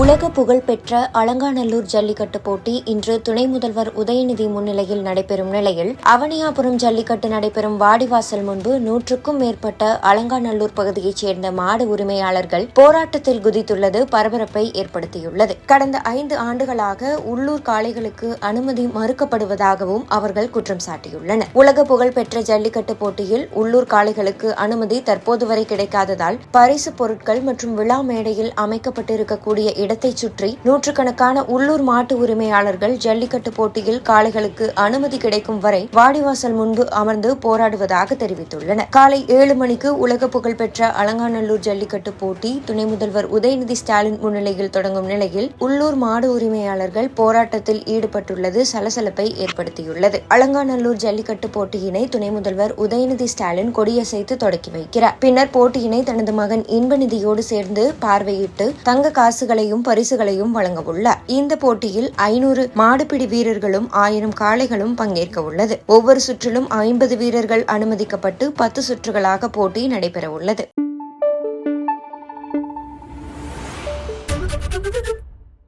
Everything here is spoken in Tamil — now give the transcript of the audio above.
உலக புகழ்பெற்ற அலங்காநல்லூர் ஜல்லிக்கட்டு போட்டி இன்று துணை முதல்வர் உதயநிதி முன்னிலையில் நடைபெறும் நிலையில் அவனியாபுரம் ஜல்லிக்கட்டு நடைபெறும் வாடிவாசல் முன்பு நூற்றுக்கும் மேற்பட்ட அலங்காநல்லூர் பகுதியைச் சேர்ந்த மாடு உரிமையாளர்கள் போராட்டத்தில் குதித்துள்ளது பரபரப்பை ஏற்படுத்தியுள்ளது. கடந்த ஐந்து ஆண்டுகளாக உள்ளூர் காளைகளுக்கு அனுமதி மறுக்கப்படுவதாகவும் அவர்கள் குற்றம் சாட்டியுள்ளனர். உலக புகழ்பெற்ற ஜல்லிக்கட்டு போட்டியில் உள்ளூர் காளைகளுக்கு அனுமதி தற்போது வரை கிடைக்காததால் பரிசு பொருட்கள் மற்றும் விழா மேடையில் அமைக்கப்பட்டிருக்கக்கூடிய இடத்தை சுற்றி நூற்றுக்கணக்கான உள்ளூர் மாட்டு உரிமையாளர்கள் ஜல்லிக்கட்டு போட்டியில் காளைகளுக்கு அனுமதி கிடைக்கும் வரை வாடிவாசல் முன்பு அமர்ந்து போராடுவதாக தெரிவித்துள்ளனர் காலை ஏழு மணிக்கு உலக புகழ்பெற்ற அலங்காநல்லூர் ஜல்லிக்கட்டு போட்டி துணை முதல்வர் உதயநிதி ஸ்டாலின் முன்னிலையில் தொடங்கும் நிலையில் உள்ளூர் மாடு உரிமையாளர்கள் போராட்டத்தில் ஈடுபட்டுள்ளது சலசலப்பை ஏற்படுத்தியுள்ளது. அலங்காநல்லூர் ஜல்லிக்கட்டு போட்டியினை துணை முதல்வர் உதயநிதி ஸ்டாலின் கொடியசைத்து தொடக்கி வைக்கிறார். பின்னர் போட்டியினை தனது மகன் இன்பநிதியோடு சேர்ந்து பார்வையிட்டு தங்க காசுகளையும் பட்டங்களையும் பரிசுகளையும் வழங்கவுள்ளார் இந்த போட்டியில் ஐநூறு மாடுபிடி வீரர்களும் ஆயிரம் காளைகளும் பங்கேற்க உள்ளது. ஒவ்வொரு சுற்றிலும் ஐம்பது வீரர்கள் அனுமதிக்கப்பட்டு பத்து சுற்றுகளாக போட்டி நடைபெறவுள்ளது